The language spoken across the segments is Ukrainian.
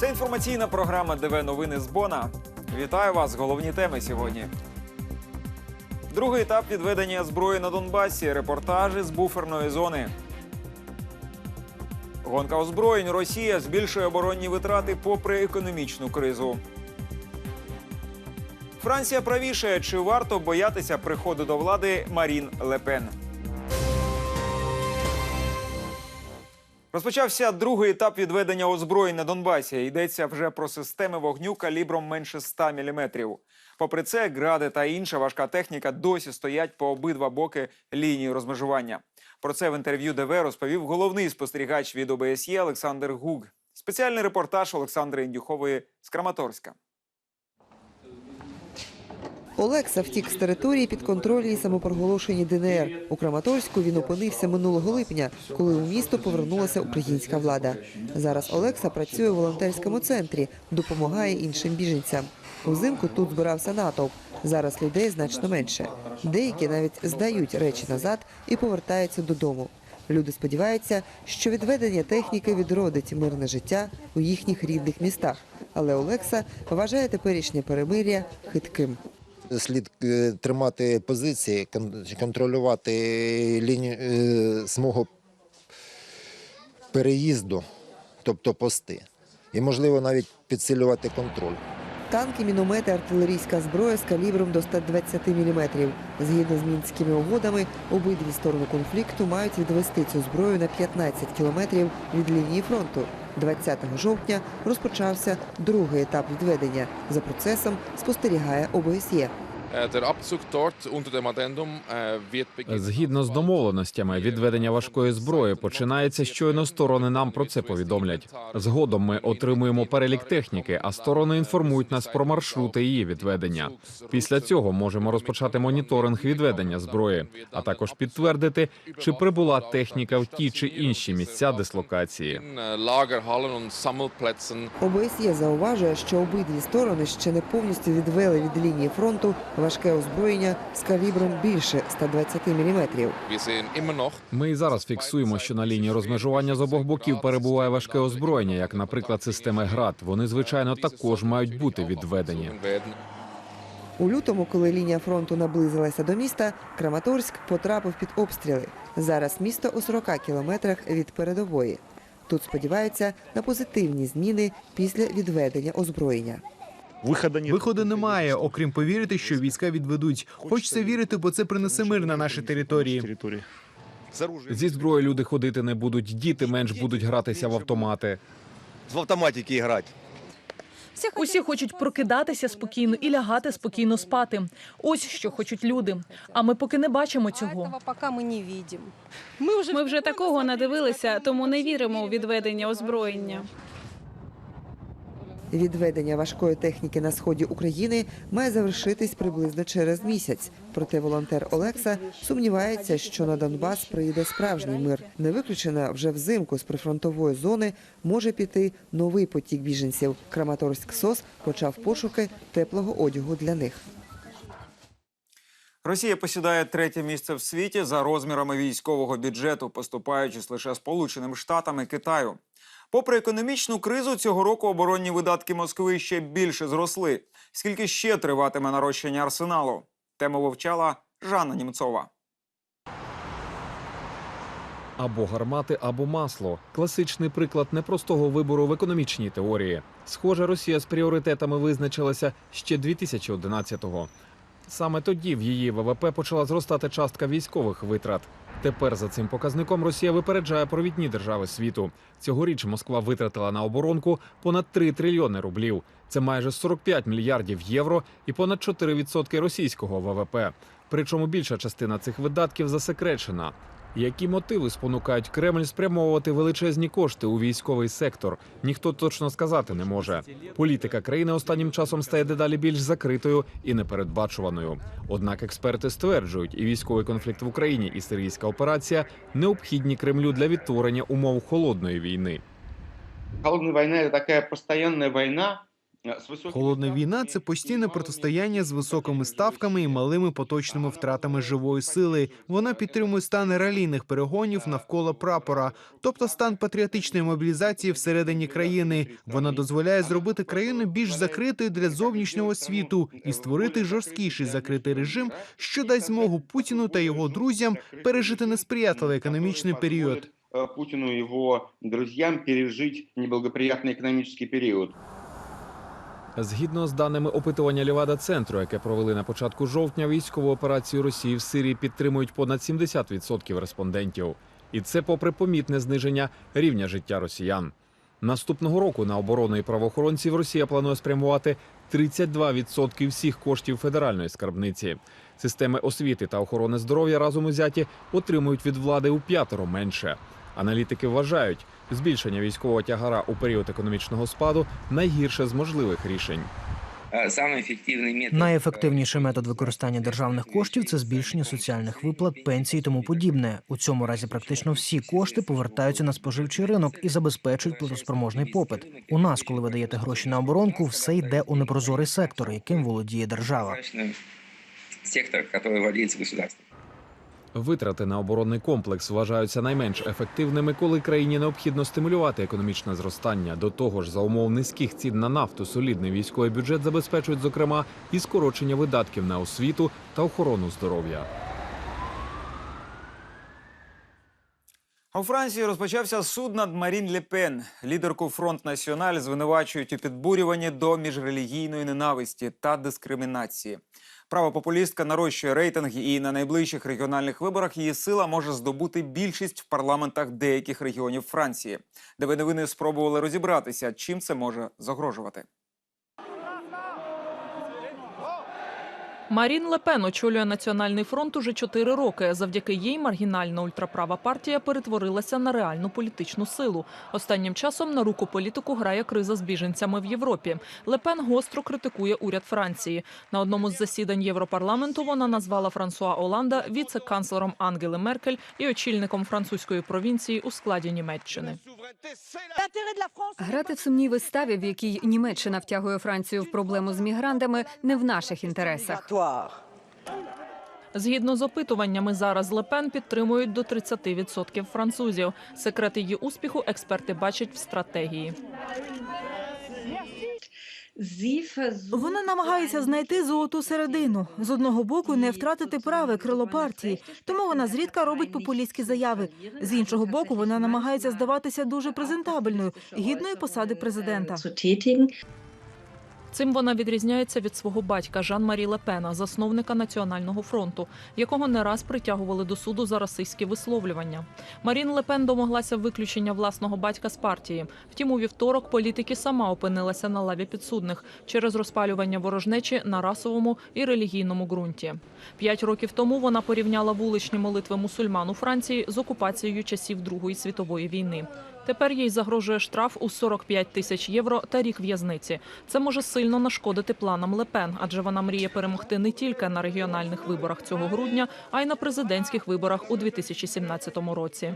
Це інформаційна програма ДВ Новини з Бона. Вітаю вас. Головні теми сьогодні. Другий етап відведення зброї на Донбасі. Репортажі з буферної зони. Гонка озброєнь. Росія збільшує оборонні витрати попри економічну кризу. Франція правішає. Чи варто боятися приходу до влади Марін Лепен? Розпочався другий етап відведення озброєнь на Донбасі. Йдеться вже про системи вогню калібром менше 100 мм. Попри це, гради та інша важка техніка досі стоять по обидва боки лінії розмежування. Про це в інтерв'ю ДВ розповів головний спостерігач від ОБСЄ Олександр Гуг. Спеціальний репортаж Олександри Індюхової з Краматорська. Олекса втік з території під контрольній самопроголошеній ДНР. У Краматорську він опинився минулого липня, коли у місто повернулася українська влада. Зараз Олекса працює у волонтерському центрі, допомагає іншим біженцям. Узимку тут збирався натовп. Зараз людей значно менше. Деякі навіть здають речі назад і повертаються додому. Люди сподіваються, що відведення техніки відродить мирне життя у їхніх рідних містах. Але Олекса вважає теперішнє перемир'я хитким. Слід е, тримати позиції, кон- контролювати лінію е, смугу переїзду, тобто пости. І, можливо, навіть підсилювати контроль. Танки, міномети, артилерійська зброя з калібром до 120 мм. Згідно з мінськими угодами, обидві сторони конфлікту мають відвести цю зброю на 15 кілометрів від лінії фронту. 20 жовтня розпочався другий етап відведення. За процесом спостерігає ОБСЄ. Der Abzug dort unter dem Addendum wird. Згідно з домовленостями, відведення важкої зброї починається щойно сторони нам про це повідомлять. Згодом ми отримуємо перелік техніки, а сторони інформують нас про маршрути її відведення. Після цього можемо розпочати моніторинг відведення зброї, а також підтвердити, чи прибула техніка в ті чи інші місця дислокації. Sammelplätzen ОБСЄ зауважує, що обидві сторони ще не повністю відвели від лінії фронту важке озброєння з калібром більше 120 мм. Ми і зараз фіксуємо, що на лінії розмежування з обох боків перебуває важке озброєння, як, наприклад, системи ГРАД. Вони звичайно також мають бути відведені. У лютому, коли лінія фронту наблизилася до міста, Краматорськ потрапив під обстріли. Зараз місто у 40 кілометрах від передової. Тут сподіваються на позитивні зміни після відведення озброєння. Виходу немає, окрім повірити, що війська відведуть. Хочеться вірити, бо це принесе мир на наші території. Зі зброєю люди ходити не будуть, діти менш будуть гратися в автомати. в автоматики грати. Усі хочуть прокидатися спокійно і лягати спокійно спати. Ось що хочуть люди. А ми поки не бачимо цього. Ми вже такого надивилися, тому не віримо у відведення озброєння. Відведення важкої техніки на сході України має завершитись приблизно через місяць. Проте волонтер Олекса сумнівається, що на Донбас прийде справжній мир. Не виключено вже взимку з прифронтової зони може піти новий потік біженців. Краматорськ СОС почав пошуки теплого одягу для них. Росія посідає третє місце в світі за розмірами військового бюджету, поступаючись лише Сполученим Штатам і Китаю. Попри економічну кризу, цього року оборонні видатки Москви ще більше зросли. Скільки ще триватиме нарощення арсеналу? Тему вивчала Жанна Німцова. Або гармати, або масло. Класичний приклад непростого вибору в економічній теорії. Схоже, Росія з пріоритетами визначилася ще 2011-го. Саме тоді в її ВВП почала зростати частка військових витрат. Тепер за цим показником Росія випереджає провідні держави світу. Цьогоріч Москва витратила на оборонку понад 3 трильйони рублів. Це майже 45 мільярдів євро і понад 4% російського ВВП. Причому більша частина цих видатків засекречена. Які мотиви спонукають Кремль спрямовувати величезні кошти у військовий сектор? Ніхто точно сказати не може. Політика країни останнім часом стає дедалі більш закритою і непередбачуваною. Однак експерти стверджують, і військовий конфлікт в Україні, і сирійська операція необхідні Кремлю для відтворення умов холодної війни. Холодная война – это такая постоянная война, Холодна війна це постійне протистояння з високими ставками і малими поточними втратами живої сили. Вона підтримує стан ралійних перегонів навколо прапора, тобто стан патріотичної мобілізації всередині країни. Вона дозволяє зробити країну більш закритою для зовнішнього світу і створити жорсткіший закритий режим, що дасть змогу Путіну та його друзям пережити несприятливий економічний період. э, Путину и его друзьям пережить неблагоприятный экономический период. Згідно з даними опитування Лівада центру, яке провели на початку жовтня, військову операцію Росії в Сирії підтримують понад 70% респондентів. І це попри помітне зниження рівня життя росіян. Наступного року на оборону і правоохоронців Росія планує спрямувати 32% всіх коштів федеральної скарбниці. Системи освіти та охорони здоров'я разом узяті отримують від влади у п'ятеро менше. Аналітики вважають, збільшення військового тягара у період економічного спаду найгірше з можливих рішень. Найефективніший метод використання державних коштів це збільшення соціальних виплат, пенсій і тому подібне. У цьому разі практично всі кошти повертаються на споживчий ринок і забезпечують платоспроможний попит. У нас, коли ви даєте гроші на оборонку, все йде у непрозорий сектор, яким володіє держава. сектор, который владеется государством. Витрати на оборонний комплекс вважаються найменш ефективними, коли країні необхідно стимулювати економічне зростання. До того ж, за умов низьких цін на нафту, солідний військовий бюджет забезпечують, зокрема, і скорочення видатків на освіту та охорону здоров'я. У Франції розпочався суд над Марін Ле Пен. Лідерку Фронт Національ звинувачують у підбурюванні до міжрелігійної ненависті та дискримінації. Правопопулістка нарощує рейтинги, і на найближчих регіональних виборах її сила може здобути більшість в парламентах деяких регіонів Франції, де ви новини спробували розібратися, чим це може загрожувати. Марін Лепен очолює Національний фронт уже чотири роки. Завдяки їй маргінальна ультраправа партія перетворилася на реальну політичну силу. Останнім часом на руку політику грає криза з біженцями в Європі. Лепен гостро критикує уряд Франції. На одному з засідань Європарламенту вона назвала Франсуа Оланда віце-канцлером Ангели Меркель і очільником французької провінції у складі Німеччини. Грати в сумній виставі, в якій Німеччина втягує Францію в проблему з мігрантами, не в наших інтересах. Згідно з опитуваннями, зараз Лепен підтримують до 30% французів. Секрет її успіху експерти бачать в стратегії. Вона намагається знайти золоту середину. З одного боку, не втратити праве крило партії, тому вона зрідка робить популістські заяви. З іншого боку, вона намагається здаватися дуже презентабельною, гідною посади президента. Цим вона відрізняється від свого батька Жан-Марі Лепена, засновника Національного фронту, якого не раз притягували до суду за расистські висловлювання. Марін Лепен домоглася виключення власного батька з партії. Втім, у вівторок політики сама опинилася на лаві підсудних через розпалювання ворожнечі на расовому і релігійному ґрунті. П'ять років тому вона порівняла вуличні молитви мусульман у Франції з окупацією часів Другої світової війни. Тепер їй загрожує штраф у 45 тисяч євро та рік в'язниці. Це може сильно нашкодити планам Лепен, адже вона мріє перемогти не тільки на регіональних виборах цього грудня, а й на президентських виборах у 2017 році.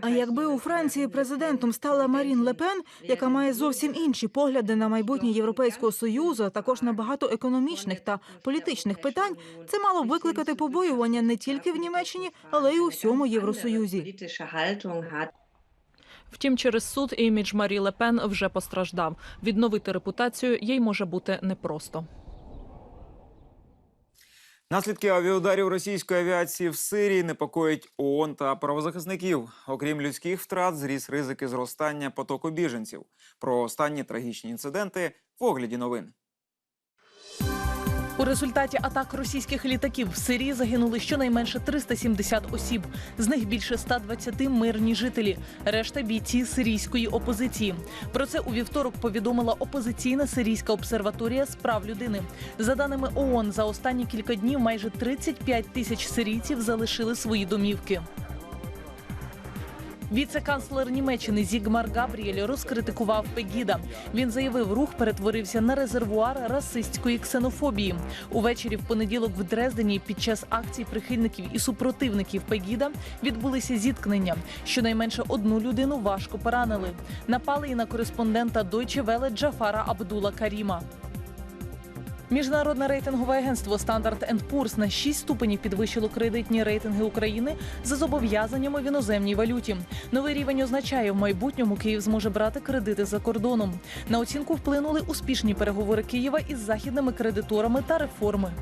А якби у Франції президентом стала Марін Лепен, яка має зовсім інші погляди на майбутнє Європейського союзу, а також на багато економічних та політичних питань, це мало б викликати побоювання не тільки в Німеччині, але й у всьому Євросоюзі. Втім, через суд імідж Марі Лепен вже постраждав. Відновити репутацію їй може бути непросто. Наслідки авіаударів російської авіації в Сирії непокоїть ООН та правозахисників. Окрім людських втрат, зріс ризики зростання потоку біженців. Про останні трагічні інциденти в огляді новин. У результаті атак російських літаків в Сирії загинули щонайменше 370 осіб. З них більше 120 мирні жителі. Решта бійці сирійської опозиції. Про це у вівторок повідомила опозиційна сирійська обсерваторія з прав людини. За даними ООН, за останні кілька днів майже 35 тисяч сирійців залишили свої домівки. Віце-канцлер Німеччини Зігмар Габріель розкритикував Пегіда. Він заявив, рух перетворився на резервуар расистської ксенофобії. Увечері в понеділок в Дрездені під час акцій прихильників і супротивників Пегіда відбулися зіткнення. Щонайменше одну людину важко поранили. Напали і на кореспондента Deutsche Welle Джафара Абдула Каріма. Міжнародне рейтингове агентство Standard Poor's на 6 ступенів підвищило кредитні рейтинги України за зобов'язаннями в іноземній валюті. Новий рівень означає, в майбутньому Київ зможе брати кредити за кордоном. На оцінку вплинули успішні переговори Києва із західними кредиторами та реформи.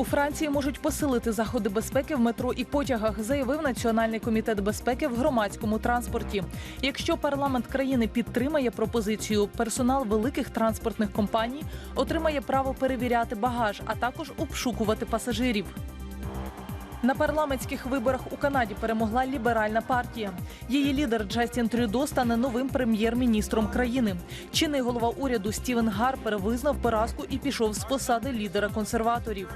У Франції можуть посилити заходи безпеки в метро і потягах, заявив Національний комітет безпеки в громадському транспорті. Якщо парламент країни підтримає пропозицію, персонал великих транспортних компаній отримає право перевіряти багаж, а також обшукувати пасажирів. На парламентських виборах у Канаді перемогла ліберальна партія. Її лідер Джастін Трюдо стане новим прем'єр-міністром країни. Чинний голова уряду Стівен Гарпер визнав поразку і пішов з посади лідера консерваторів.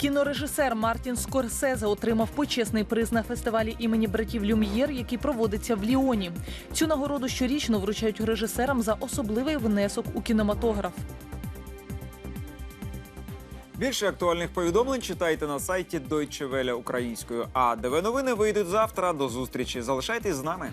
Кінорежисер Мартін Скорсезе отримав почесний приз на фестивалі імені братів Люм'єр, який проводиться в Ліоні. Цю нагороду щорічно вручають режисерам за особливий внесок у кінематограф. Більше актуальних повідомлень читайте на сайті Deutsche Welle українською. А ДВ новини вийдуть завтра. До зустрічі. Залишайтесь з нами.